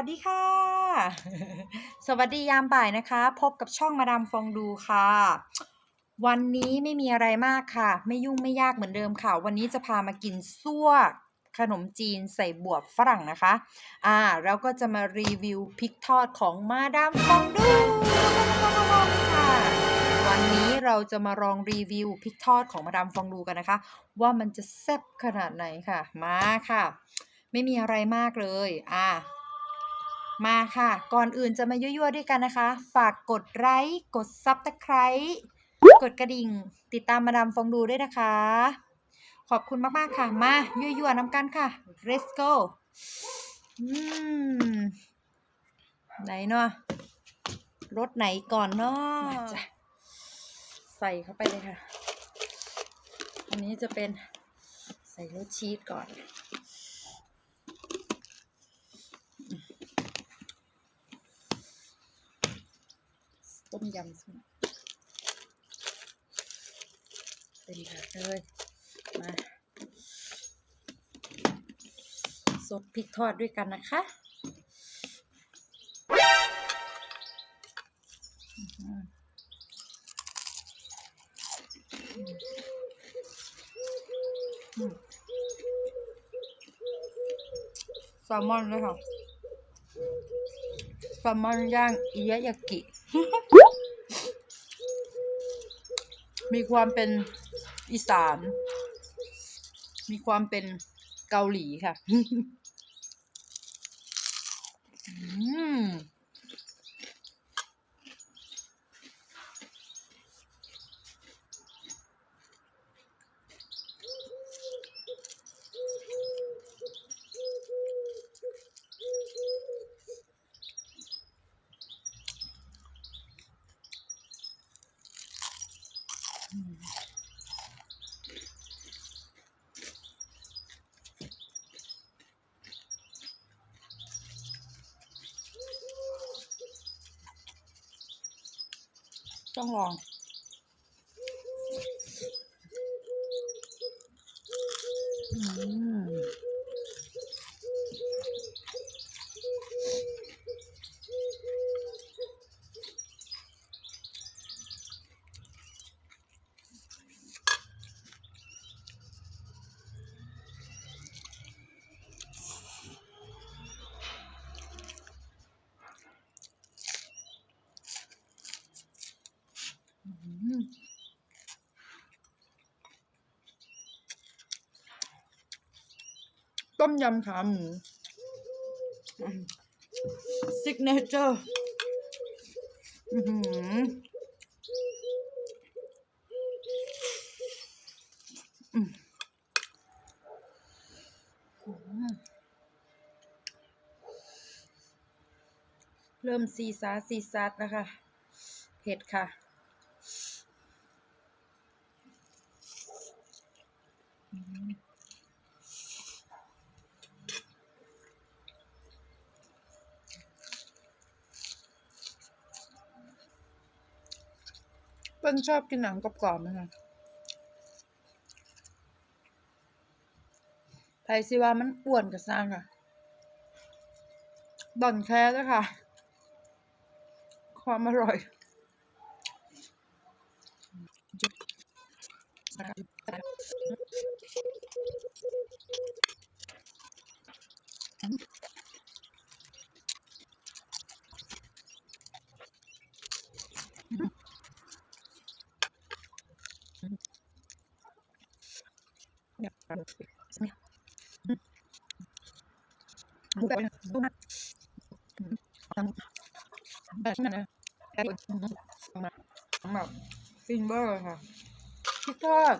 สวัสดียามบ่ายนะคะ พบกับช่องมาดามฟองดูค่ะ วันนี้ไม่มีอะไรมากค่ะ ไม่ยุ่งไม่ยากเหมือนเดิมค่ะ วันนี้จะพามากินซั่วขนมจีนใส่บวบฝรั่งนะคะ อ่า แล้วก็จะมารีวิวพริกทอดของมาดามฟองดูค่ะ วันนี้เราจะมาลองรีวิวพริกทอดของมาดามฟองดูกันนะคะ ว่ามันจะแซ่บขนาดไหนค่ะ มาค่ะ ไม่มีอะไรมากเลย อ่า มาค่ะ ก่อนอื่นจะมายั่วๆด้วยกันนะคะ ฝากกดไลค์กดซับตะไคร้กดกระดิ่ง ติดตามมาดามฟองดูด้วยนะคะ ขอบคุณมากๆค่ะ มายั่วๆน้ำกันค่ะ let's go อืมไหนเนาะรสไหนก่อนเนาะมาจ้ะใส่เข้าไปเลยค่ะ อันนี้จะเป็นใส่รสชีสก่อน ต้มยำสุเป็นแบบเลย มาสดพริกทอดด้วยกันนะคะแซลมอนด้วยค่ะแซลมอนย่างอิยะยากิ มีความเป็นอีสาน มีความเป็นเกาหลีค่ะ อืม ต้องลองอืม ต้มยำขาหมูซิกเนเจอร์เริ่มซีซาซีซัดแล้วค่ะเผ็ดค่ะ เปิ้ลชอบกินหนังกรอบๆนะคะไทยสิว่ามันอ้วนกับซางค่ะบ่อนแค่ด้วยค่ะ ความอร่อย เนี่ยเนี่ยดูแบบดูนะแบบนั้นนะแอบมาแบบฟินเบอร์ค่ะพี่ทอด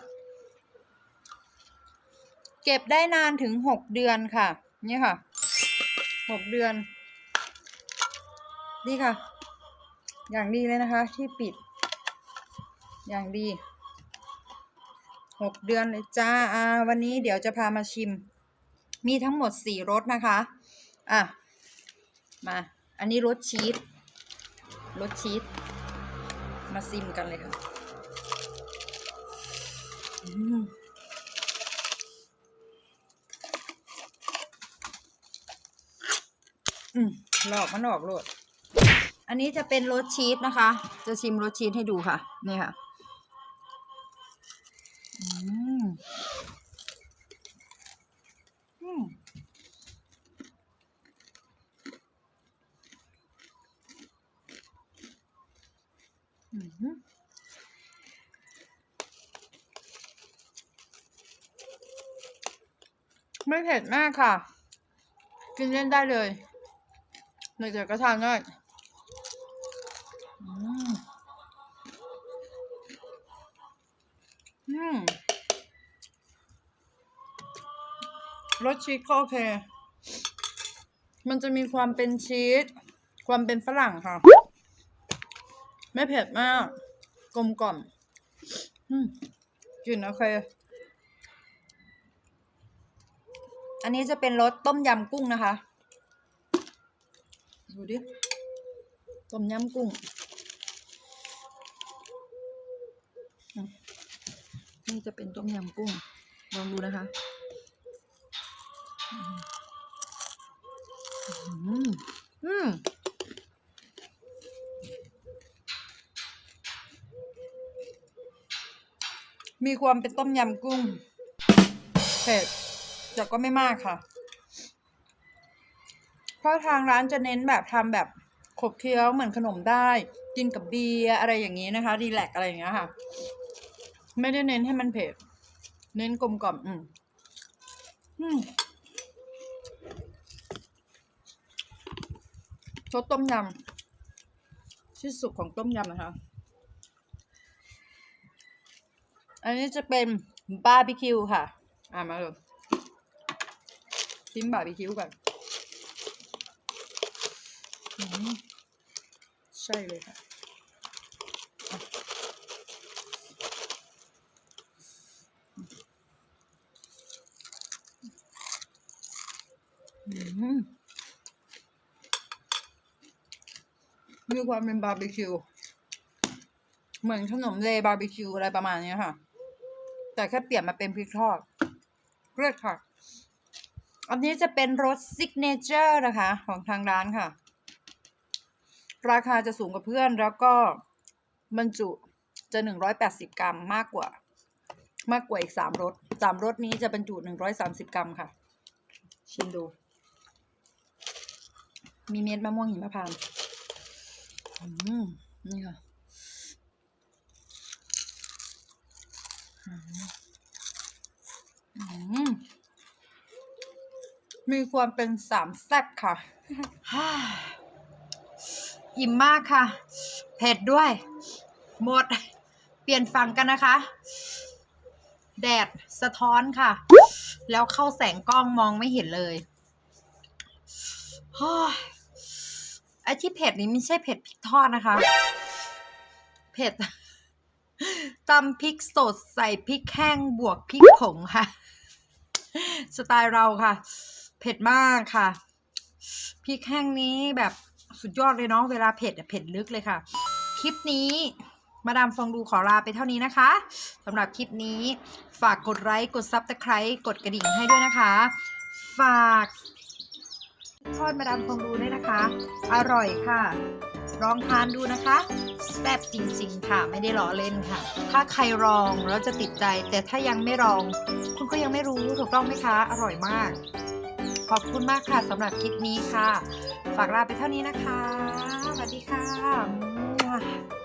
เก็บได้นานถึงหกเดือนค่ะ นี่ค่ะหกเดือน นี่ค่ะ อย่างดีเลยนะคะ ที่ปิด อย่างดี หกเดือนเลยจ้าอ่าวันนี้เดี๋ยวจะพามาชิม มีทั้งหมดสี่รสนะคะ อะ มา อันนี้รสชีส รสชีส มาซิมกันเลยค่ะอืมอืมหลอกมันออกโลด อันนี้จะเป็นรสชีสนะคะ จะชิมรสชีสให้ดูค่ะ นี่ค่ะ อืมอืมไม่เผ็ดมากค่ะ กินเล่นได้เลยเด็กๆก็ทานได้ รสชีสก็โอเค มันจะมีความเป็นชีส ความเป็นฝรั่งค่ะ ไม่เผ็ดมาก กลมกล่อมอืมกลิ่นโอเค อันนี้จะเป็นรสต้มยำกุ้งนะคะ ดูดิ ต้มยำกุ้งนี่จะเป็นต้มยำกุ้ง ลองดูนะคะ อืมอืมมีความเป็นต้มยำกุ้งเผ็ดแต่ก็ไม่มากค่ะ เพราะทางร้านจะเน้นแบบทำแบบขบเคี้ยวเหมือนขนมได้ กินกับเบียร์อะไรอย่างนี้นะคะรีแลกอะไรอย่างเงี้ยค่ะ ไม่ได้เน้นให้มันเผ็ด เน้นกลมกล่อมอืมอืม รสต้มยำที่สุดของต้มยำนะคะ อันนี้จะเป็นบาร์บีคิวค่ะ อ่ามาเลยชิมบาร์บีคิวก่อนใช่เลยค่ะอะอืม มีความเป็นบาร์บีคิว เหมือนขนมเลบาร์บีคิวอะไรประมาณนี้ค่ะ แต่แค่เปลี่ยนมาเป็นพริกทอดเลือดค่ะ อันนี้จะเป็นรสซิกเนเจอร์นะคะ ของทางร้านค่ะ ราคาจะสูงกว่าเพื่อนแล้วก็บรรจุจะหนึ่งร้อยแปดสิบกรัมมากกว่า มากกว่าอีกสามรสสามรสนี้จะบรรจุหนึ่งร้อยสามสิบกรัมค่ะ ชิมดู มีเม็ดมะม่วงหิมพานต์ นี่ค่ะมีความเป็นสามแซ่บค่ะ อิ่มมากค่ะ เผ็ดด้วย หมด เปลี่ยนฝั่งกันนะคะ แดดสะท้อนค่ะ แล้วเข้าแสงกล้องมองไม่เห็นเลยฮ้ย อ้ที่เผ็ดนี้ไม่ใช่เผ็ดพริกทอดนะคะ เผ็ดตำพริกสดใส่พริกแห้งบวกพริกผงค่ะ สไตล์เราค่ะ เผ็ดมากค่ะ พริกแห้งนี้แบบสุดยอดเลยเนาะเวลาเผ็ดเผ็ดลึกเลยค่ะ คลิปนี้มาดามฟองดูขอลาไปเท่านี้นะคะสำหรับคลิปนี้ ฝากกดไลค์กดซับสไครต์กดกระดิ่งให้ด้วยนะคะ ฝาก ทอดมาดามฟองดูด้วยนะคะ อร่อยค่ะ ลองทานดูนะคะแซ่บจริงๆค่ะ ไม่ได้ล้อเล่นค่ะ ถ้าใครลองแล้วจะติดใจ แต่ถ้ายังไม่ลอง คุณก็ยังไม่รู้ถูกต้องไหมคะ อร่อยมาก ขอบคุณมากค่ะสำหรับคลิปนี้ค่ะ ฝากลาไปเท่านี้นะคะสวัสดีค่ะ